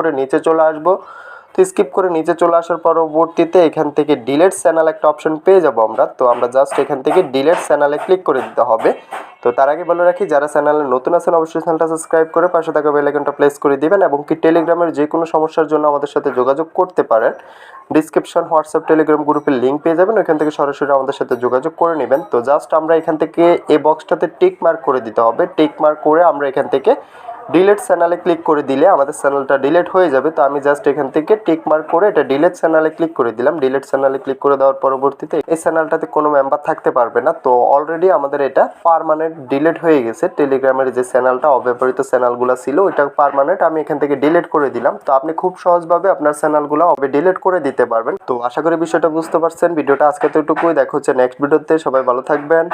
করে নিচে চলে আসব। তো স্কিপ করে নিচে চলে আসার পরবর্তীতে এখান থেকে ডিলেট চ্যানেল একটা অপশন পেয়ে যাব আমরা। তো আমরা জাস্ট এখান থেকে ডিলেট চ্যানেলে ক্লিক করে দিতে হবে। তো তার আগে বলে রাখি, যারা চ্যানেলে নতুন আছেন, অবশ্যই চ্যানেলটা সাবস্ক্রাইব করে পাশে থাকা বেল আইকনটা প্লেস করে দিবেন এবং কি টেলিগ্রামের যে কোনো সমস্যার জন্য আমাদের সাথে যোগাযোগ করতে পারেন ডিসক্রিপশন হোয়াটসঅ্যাপ টেলিগ্রাম গ্রুপের লিঙ্ক পেয়ে যাবেন, ওইখান থেকে সরাসরি আমাদের সাথে যোগাযোগ করে নেবেন। তো জাস্ট আমরা এখান থেকে এই বক্সটাতে টিক মার্ক করে দিতে হবে। টিক মার্ক করে আমরা এখান থেকে ডিলেট চ্যানেলে ক্লিক করে দিলে আমাদের চ্যানেলটা ডিলেট হয়ে যাবে। তো আমি জাস্ট এখান থেকে টিক মার্ক করে এটা ডিলেট চ্যানেলে ক্লিক করে দিলাম। ডিলেট চ্যানেলে ক্লিক করে দেওয়ার পরবর্তীতে এই চ্যানেলটাতে কোনো মেম্বার থাকতে পারবে না। তো অলরেডি আমাদের এটা পারমানেন্ট ডিলেট হয়ে গেছে। টেলিগ্রামের যে চ্যানেলটা অব্যবহৃত চ্যানেলগুলো ছিল, ওইটা পারমানেন্ট আমি এখান থেকে ডিলিট করে দিলাম। তো আপনি খুব সহজভাবে আপনার চ্যানেলগুলো অবে ডিলিট করে দিতে পারবেন। তো আশা করি বিষয়টা বুঝতে পারছেন। ভিডিওটা আজকে তো এটুকুই দেখা হচ্ছে নেক্সট ভিডিওতে সবাই ভালো থাকবেন।